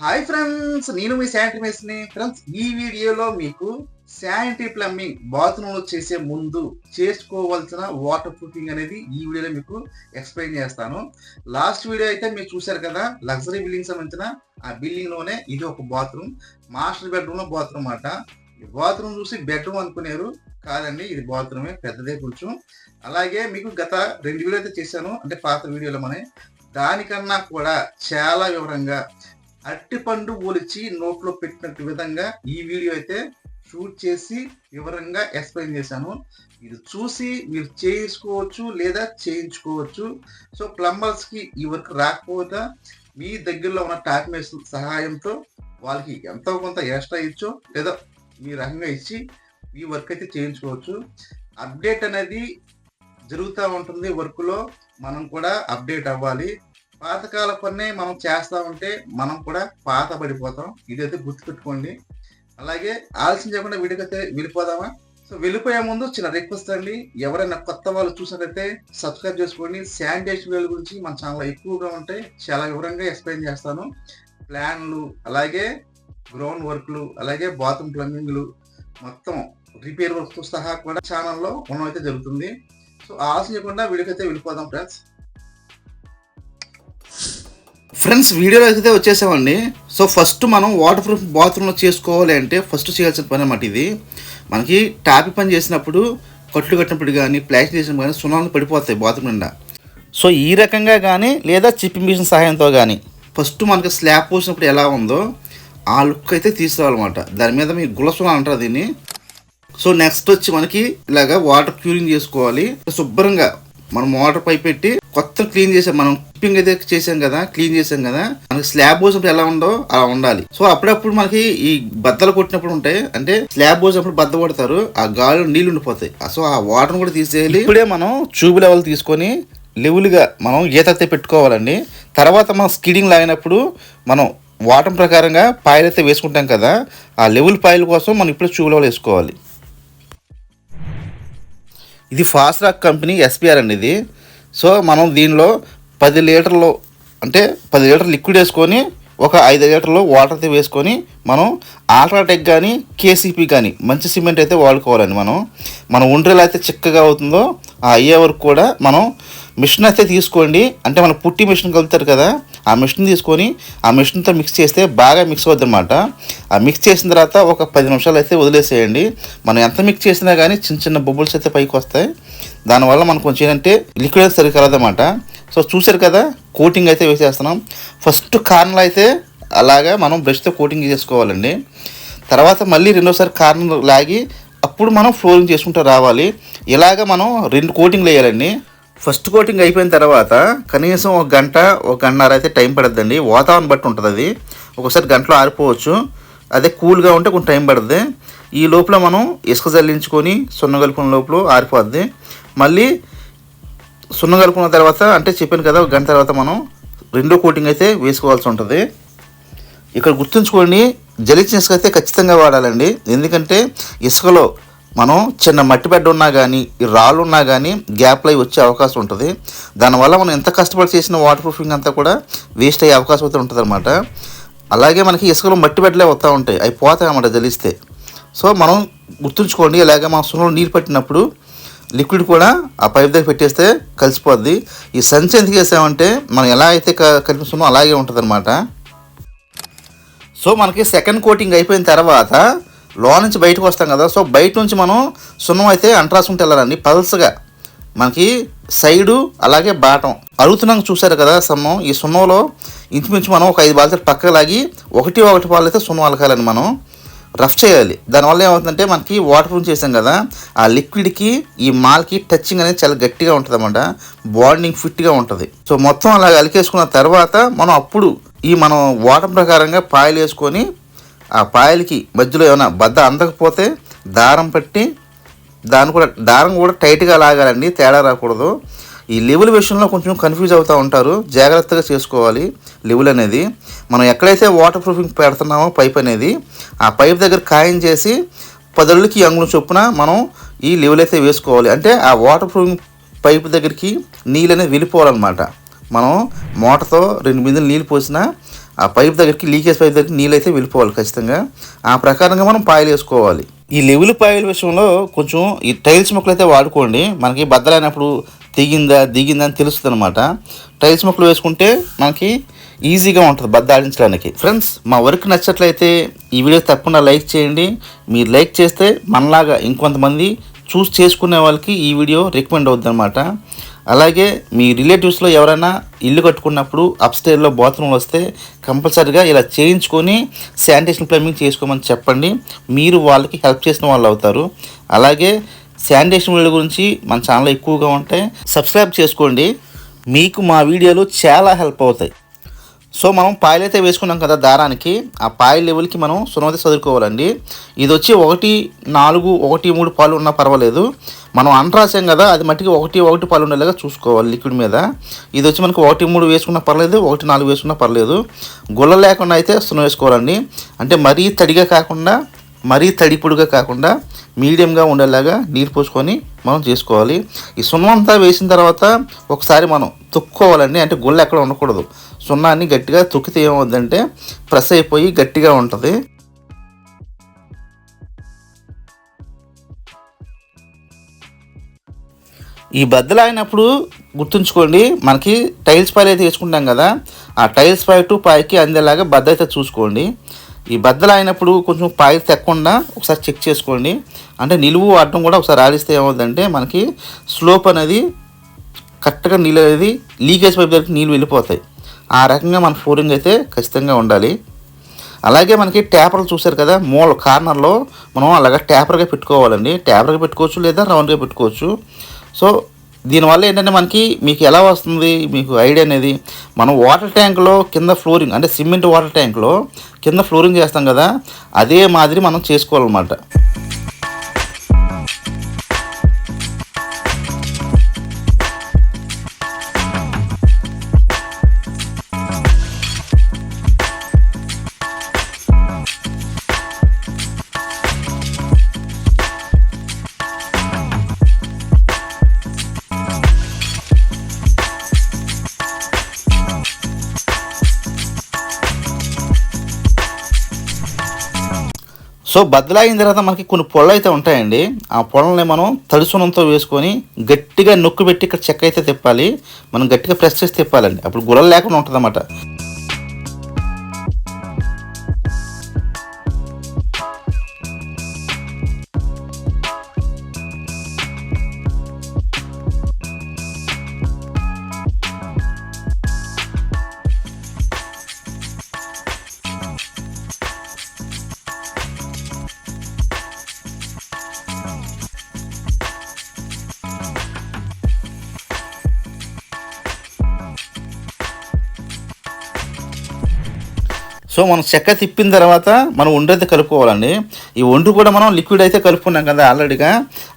Hi friends నేను మీ sanitary మేస్ని friends ఈ వీడియోలో మీకు శానిటరీ ప్లంబింగ్ బాత్రూంలో చేసే ముందు చేసుకోవాల్సిన వాటర్ ప్రూఫింగ్ అనేది ఈ వీడియోలో మీకు ఎక్స్ప్లెయిన్ చేస్తాను. లాస్ట్ వీడియో అయితే మీరు చూశారు కదా లగ్జరీ బిల్డింగ్ సంబంధించిన ఆ బిల్డింగ్లోనే ఇది ఒక బాత్రూమ్ మాస్టర్ బెడ్రూమ్లో బాత్రూమ్ అన్నమాట. బాత్రూమ్ చూసి బెడ్రూమ్ అనుకునేరు కాదండి ఇది బాత్రూమే పెద్దదే కొంచెం. అలాగే మీకు గత రెండు వీడియో అయితే చేశాను అంటే పాత వీడియోలో మన దానికన్నా కూడా చాలా వివరంగా అరటిపండు ఒలిచి నోట్లో పెట్టినట్టు విధంగా ఈ వీడియో అయితే షూట్ చేసి వివరంగా ఎక్స్ప్లెయిన్ చేశాను. ఇది చూసి మీరు చేసుకోవచ్చు లేదా చేయించుకోవచ్చు. సో ప్లంబర్స్కి ఈ వర్క్ రాకపోతే మీ దగ్గరలో ఉన్న టాప్ సహాయంతో వాళ్ళకి ఎంతో కొంత ఎక్స్ట్రా ఇచ్చో లేదా మీ రకంగా ఇచ్చి ఈ వర్క్ అయితే చేయించుకోవచ్చు. అప్డేట్ అనేది జరుగుతూ ఉంటుంది వర్క్లో. మనం కూడా అప్డేట్ అవ్వాలి. పాతకాల పన్నే మనం చేస్తా ఉంటే మనం కూడా పాత పడిపోతాం. ఇదైతే గుర్తుపెట్టుకోండి. అలాగే ఆలస్యం చేయకుండా వీడికైతే వెళ్ళిపోదామా? సో వెళ్ళిపోయే ముందు చిన్న రిక్వెస్ట్ అండి. ఎవరైనా కొత్త వాళ్ళు చూసినట్లయితే సబ్స్క్రైబ్ చేసుకోండి. శానిటైజేషన్ వేల గురించి మన ఛానల్ ఎక్కువగా ఉంటాయి. చాలా వివరంగా ఎక్స్ప్లెయిన్ చేస్తాను. ప్లాన్లు అలాగే గ్రౌండ్ వర్క్లు అలాగే బాత్రూమ్ ప్లంబింగ్లు మొత్తం రిపేర్ వర్క్తో సహా కూడా ఛానల్లో ఉండమైతే జరుగుతుంది. సో ఆలస్యం చేయకుండా వీడియోకైతే వెళ్ళిపోదాం ఫ్రెండ్స్. ఫ్రెండ్స్ వీడియోలో అయితే వచ్చేసామండి. సో ఫస్ట్ మనం వాటర్ ప్రూఫ్ బాత్రూంలో చేసుకోవాలి అంటే ఫస్ట్ చేయాల్సిన పని అన్నమాట ఇది. మనకి టాపి పని చేసినప్పుడు కట్లు కట్టినప్పుడు కానీ ప్లాస్టిక్ చేసినప్పుడు కానీ సున్నాలు పడిపోతాయి బాత్రూమ్ నిండా. సో ఈ రకంగా కానీ లేదా చిప్పింగ్ మిషన్ సహాయంతో కానీ ఫస్ట్ మనకి స్లాబ్ పోసినప్పుడు ఎలా ఉందో ఆ లుక్ అయితే తీసుకురావాలన్నమాట దాని మీద మీ గులసున అంటారు దీన్ని. సో నెక్స్ట్ వచ్చి మనకి ఇలాగా వాటర్ క్యూరింగ్ చేసుకోవాలి. శుభ్రంగా మనం వాటర్ పైప్ పెట్టి కొత్త క్లీన్ చేసాం మనం టిప్పింగ్ అయితే చేసాం కదా క్లీన్ చేసాం కదా మనకి స్లాబ్ పోసినప్పుడు ఎలా ఉందో అలా ఉండాలి. సో అప్పుడప్పుడు మనకి ఈ బద్దలు కొట్టినప్పుడు ఉంటాయి. అంటే స్లాబ్ పోసినప్పుడు బద్ద కొడతారు ఆ గాలి నీళ్ళు ఉండిపోతాయి. సో ఆ వాటర్ కూడా తీసేయాలి. ఇప్పుడే మనం ట్యూబ్ లెవెల్ తీసుకొని లెవెల్గా మనం ఈత పెట్టుకోవాలండి. తర్వాత మనం స్కిడింగ్ లాగినప్పుడు మనం వాటర్ ప్రకారంగా పాయలు అయితే వేసుకుంటాం కదా ఆ లెవెల్ పాయల కోసం మనం ఇప్పుడు చూపు లెవెల్ వేసుకోవాలి. ఇది ఫాస్ట్ రాక్ కంపెనీ ఎస్పీఆర్ అండి ఇది. సో మనం దీనిలో పది లీటర్లు అంటే పది లీటర్ లిక్విడ్ వేసుకొని ఒక ఐదు లీటర్లు వాటర్ అయితే వేసుకొని మనం ఆల్ట్రాటెక్ కానీ కేసీపీ కానీ మంచి సిమెంట్ అయితే వాడుకోవాలండి మనం. మన ఒండ్రెలు అయితే చిక్కగా అవుతుందో ఆ అయ్యే వరకు కూడా మనం మిషన్ అయితే తీసుకోండి. అంటే మన పుట్టి మిషన్ కలుపుతారు కదా ఆ మిషన్ తీసుకొని ఆ మిషన్తో మిక్స్ చేస్తే బాగా మిక్స్ అవుద్ది అనమాట ఆ మిక్స్ చేసిన తర్వాత ఒక పది నిమిషాలు అయితే వదిలేసేయండి. మనం ఎంత మిక్స్ చేసినా కానీ చిన్న చిన్న బొబ్బుల్స్ అయితే పైకి వస్తాయి. దానివల్ల మనకు కొంచెం ఏంటంటే లిక్విడ్ అయితే సరిగ్గా కలదన్నమాట. సో చూసారు కదా కోటింగ్ అయితే వేసేస్తున్నాం. ఫస్ట్ కార్నర్ అయితే అలాగా మనం బ్రష్తో కోటింగ్ చేసుకోవాలండి. తర్వాత మళ్ళీ రెండోసారి కార్నర్ లాగి అప్పుడు మనం ఫ్లోరింగ్ చేసుకుంటూ రావాలి. ఇలాగ మనం రెండు కోటింగ్లు వేయాలండి. ఫస్ట్ కోటింగ్ అయిపోయిన తర్వాత కనీసం ఒక గంట ఒక గంటన్నర అయితే టైం పడుతుందండి వాతావరణం బట్టి ఉంటుంది అది. ఒకసారి గంటలో ఆరిపోవచ్చు. అదే కూల్గా ఉంటే కొంచెం టైం పడుతుంది ఈ లోపల మనం ఇసుక జల్లించుకొని సున్నం కలుపుకున్న లోపల ఆరిపోద్ది. మళ్ళీ సున్న కలుపుకున్న తర్వాత అంటే చెప్పాను కదా ఒక గంట తర్వాత మనం రెండో కోటింగ్ అయితే వేసుకోవాల్సి ఉంటుంది. ఇక్కడ గుర్తుంచుకోండి జలిచిన ఇసుక అయితే ఖచ్చితంగా వాడాలండి. ఎందుకంటే ఇసుకలో మనం చిన్న మట్టి బెడ్ ఉన్నా కానీ ఈ రాళ్ళు ఉన్నా కానీ గ్యాప్లు అయి వచ్చే అవకాశం ఉంటుంది. దానివల్ల మనం ఎంత కష్టపడి చేసిన వాటర్ ప్రూఫింగ్ అంతా కూడా వేస్ట్ అయ్యే అవకాశం అయితే ఉంటుంది అలాగే మనకి ఇసుకలో మట్టి బెడ్లే వస్తూ ఉంటాయి. అవి పోతాయి అన్నమాట జలిస్తే సో మనం గుర్తుంచుకోండి ఇలాగే మన సున్నంలో నీరు పట్టినప్పుడు లిక్విడ్ కూడా ఆ పైప్ దగ్గర పెట్టేస్తే కలిసిపోద్ది. ఈ సంచి ఎందుకు వేసామంటే మనం ఎలా అయితే క- అలాగే ఉంటుంది అనమాట సో మనకి సెకండ్ కోటింగ్ అయిపోయిన తర్వాత లో నుంచి బయటకు వస్తాం కదా సో బయట నుంచి మనం సున్నం అయితే అంట్రాసుకుంటూ వెళ్ళాలండి పల్స్గా. మనకి సైడు అలాగే బాటం. అడుగుతున్నాం చూసారు కదా సున్నం ఈ సున్నంలో ఇంచుమించు మనం ఒక ఐదు బాల్తీలు పక్కకు లాగి ఒకటి ఒకటి పాలు అయితే సున్నం అలకాలండి మనం. రఫ్ చేయాలి. దానివల్ల ఏమవుతుందంటే మనకి వాటర్ ప్రూఫ్ చేసాం కదా ఆ లిక్విడ్కి ఈ మాల్కి టచింగ్ అనేది చాలా గట్టిగా ఉంటుంది అనమాట బాండింగ్ ఫిట్గా ఉంటుంది. సో మొత్తం అలా అలికేసుకున్న తర్వాత మనం అప్పుడు ఈ మనం వాటర్ ప్రకారంగా పాయలు వేసుకొని ఆ పాయలకి మధ్యలో ఏమైనా బద్ద అందకపోతే దారం పట్టి దాన్ని కూడా దారం కూడా టైట్గా లాగాలండి తేడా రాకూడదు. ఈ లెవెల్ విషయంలో కొంచెం కన్ఫ్యూజ్ అవుతూ ఉంటారు. జాగ్రత్తగా చేసుకోవాలి లెవెల్ అనేది. మనం ఎక్కడైతే వాటర్ ప్రూఫింగ్ పెడుతున్నామో పైప్ అనేది ఆ పైప్ దగ్గర ఖాయం చేసి పదళ్ళకి అంగుళం చొప్పున మనం ఈ లెవెల్ అయితే వేసుకోవాలి. అంటే ఆ వాటర్ ప్రూఫింగ్ పైప్ దగ్గరికి నీళ్ళు అనేది వెళ్ళిపోవాలన్నమాట. మనం మోటార్తో రెండు బిందెలు నీళ్ళు పోసినా ఆ పైప్ దగ్గరికి లీకేజ్ పైప్ దగ్గరికి నీళ్ళు అయితే వెళ్ళిపోవాలి ఖచ్చితంగా. ఆ ప్రకారంగా మనం పాయలు వేసుకోవాలి. ఈ లెవెల్ పాయల విషయంలో కొంచెం ఈ టైల్స్ మొక్కలు అయితే వాడుకోండి. మనకి బద్దలైనప్పుడు దిగిందా అని తెలుస్తుంది అనమాట టైల్స్ మొక్కలు వేసుకుంటే మనకి ఈజీగా ఉంటుంది బద్ద ఆడించడానికి. ఫ్రెండ్స్ మా వర్క్ నచ్చట్లయితే ఈ వీడియో తప్పకుండా లైక్ చేయండి. మీరు లైక్ చేస్తే మనలాగా ఇంకొంతమంది చూస్ చేసుకునే వాళ్ళకి ఈ వీడియో రికమెండ్ అవుద్ది అనమాట అలాగే మీ రిలేటివ్స్లో ఎవరైనా ఇల్లు కట్టుకున్నప్పుడు అప్స్టైర్లో బాత్రూమ్ వస్తే కంపల్సరీగా ఇలా చేయించుకొని శానిటేషన్ ప్లంబింగ్ చేసుకోమని చెప్పండి. మీరు వాళ్ళకి హెల్ప్ చేసిన వాళ్ళు అవుతారు. అలాగే శానిటేషన్ వీడియో గురించి మన ఛానల్ ఎక్కువగా ఉంటాయి. సబ్స్క్రైబ్ చేసుకోండి. మీకు మా వీడియోలు చాలా హెల్ప్ అవుతాయి. సో మనం పాయలు అయితే వేసుకున్నాం కదా దారానికి. ఆ పాయల లెవెల్కి మనం సునవతి చదువుకోవాలండి ఇది వచ్చి ఒకటి నాలుగు ఒకటి మూడు పాలు ఉన్నా పర్వాలేదు. మనం అంటరాసాం కదా అది మట్టికి ఒకటి ఒకటి పాలు ఉండేలాగా చూసుకోవాలి లిక్విడ్ మీద. ఇది వచ్చి మనకు ఒకటి మూడు వేసుకున్నా పర్లేదు ఒకటి నాలుగు వేసుకున్నా పర్లేదు. గుల్ల లేకుండా అయితే సున్న వేసుకోవాలండి. అంటే మరీ తడిగా కాకుండా మరీ తడిపుడుగా కాకుండా మీడియంగా ఉండేలాగా నీరు పోసుకొని మనం చేసుకోవాలి. ఈ సున్నం అంతా వేసిన తర్వాత ఒకసారి మనం తొక్కుకోవాలండి అంటే గుళ్ళ ఎక్కడ ఉండకూడదు. సున్నాన్ని గట్టిగా తొక్కితే ఏమవుద్దంటే ప్రెస్ అయిపోయి గట్టిగా ఉంటుంది. ఈ బద్దలు అయినప్పుడు గుర్తుంచుకోండి మనకి టైల్స్ పాయలు అయితే వేసుకుంటాం కదా. ఆ టైల్స్ పై టు పైకి అందేలాగా బద్ద అయితే చూసుకోండి. ఈ బద్దలు అయినప్పుడు కొంచెం పాయలు తెక్కకుండా ఒకసారి చెక్ చేసుకోండి. అంటే నిలువు అడ్డం కూడా ఒకసారి ఆడిస్తే ఏమవుతుందంటే మనకి స్లోప్ అనేది కరెక్ట్గా నీళ్ళు అనేది లీకేజ్ పైప్ దగ్గరికి నీళ్ళు వెళ్ళిపోతాయి. ఆ రకంగా మన ఫ్లోరింగ్ అయితే ఖచ్చితంగా ఉండాలి. అలాగే మనకి ట్యాపర్లు చూసారు కదా మూల కార్నర్లో మనం అలాగా ట్యాపర్గా పెట్టుకోవాలండి. ట్యాపర్గా పెట్టుకోవచ్చు లేదా రౌండ్గా పెట్టుకోవచ్చు. సో దీనివల్ల ఏంటంటే మనకి మీకు ఎలా వస్తుంది మీకు ఐడియా అనేది మనం వాటర్ ట్యాంక్లో కింద ఫ్లోరింగ్ అంటే సిమెంట్ వాటర్ ట్యాంక్లో కింద ఫ్లోరింగ్ చేస్తాం కదా అదే మాదిరి మనం చేసుకోవాలన్నమాట. సో బద్దలాగిన తర్వాత మనకి కొన్ని పొళ్ళు అయితే ఉంటాయండి. ఆ పొలని మనం తడిసునంతో వేసుకొని గట్టిగా నొక్కు పెట్టి ఇక్కడ చెక్క అయితే తిప్పాలి. మనం గట్టిగా ప్రెస్ చేసి తిప్పాలండి. అప్పుడు గుల్లలు లేకుండా ఉంటుంది సో మనం చెక్క తిప్పిన తర్వాత మనం ఒండ్రు అయితే కలుపుకోవాలండి. ఈ ఒండు కూడా మనం లిక్విడ్ అయితే కలుపుకున్నాం కదా ఆల్రెడీగా.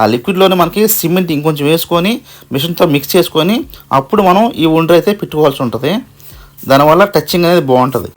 ఆ లిక్విడ్లోనే మనకి సిమెంట్ ఇంకొంచెం వేసుకొని మిషన్తో మిక్స్ చేసుకొని అప్పుడు మనం ఈ ఒండ్రు అయితే పెట్టుకోవాల్సి ఉంటుంది. దానివల్ల టచింగ్ అనేది బాగుంటుంది.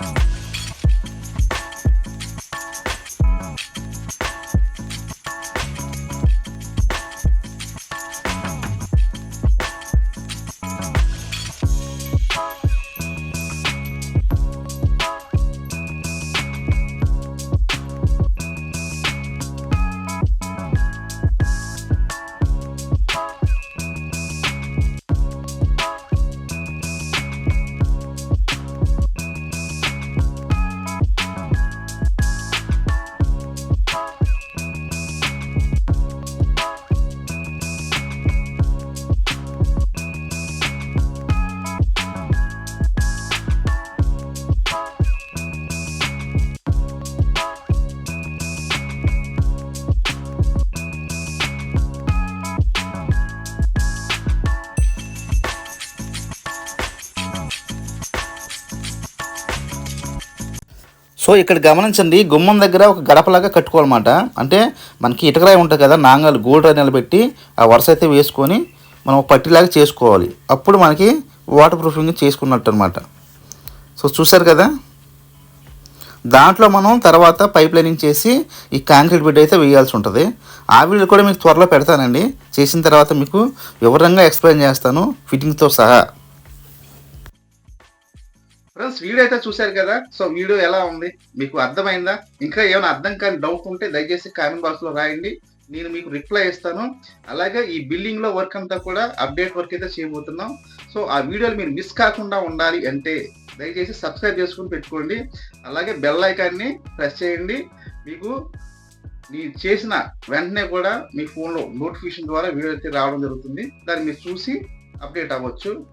సో ఇక్కడ గమనించండి గుమ్మం దగ్గర ఒక గడపలాగా కట్టుకోవాలన్నమాట. అంటే మనకి ఇటకరాయి ఉంటుంది కదా నాంగాలు గోల్డ్ నిలబెట్టి ఆ వరుస అయితే వేసుకొని మనం పట్టిలాగా చేసుకోవాలి. అప్పుడు మనకి వాటర్ ప్రూఫింగ్ చేసుకున్నట్టు అనమాట సో చూసారు కదా? దాంట్లో మనం తర్వాత పైప్ లైనింగ్ చేసి ఈ కాంక్రీట్ బెడ్ అయితే వేయాల్సి ఉంటుంది. ఆ వీడియో కూడా మీకు త్వరలో పెడతానండి. చేసిన తర్వాత మీకు వివరంగా ఎక్స్ప్లెయిన్ చేస్తాను ఫిట్టింగ్తో సహా. వీడియో అయితే చూశారు కదా? సో వీడియో ఎలా ఉంది? మీకు అర్థమైందా? ఇంకా ఏమైనా అర్థం కాని డౌట్ ఉంటే దయచేసి కామెంట్ బాక్స్లో రాయండి. నేను మీకు రిప్లై ఇస్తాను. అలాగే ఈ బిల్డింగ్లో వర్క్ అంతా కూడా అప్డేట్ వర్క్ అయితే చేయబోతున్నాం. సో ఆ వీడియోలు మీరు మిస్ కాకుండా ఉండాలి అంటే దయచేసి సబ్స్క్రైబ్ చేసుకుని పెట్టుకోండి. అలాగే బెల్ ఐకాన్ని ప్రెస్ చేయండి. మీకు నేను చేసిన వెంటనే కూడా మీ ఫోన్లో నోటిఫికేషన్ ద్వారా వీడియో అయితే రావడం జరుగుతుంది. దాన్ని మీరు చూసి అప్డేట్ అవ్వచ్చు.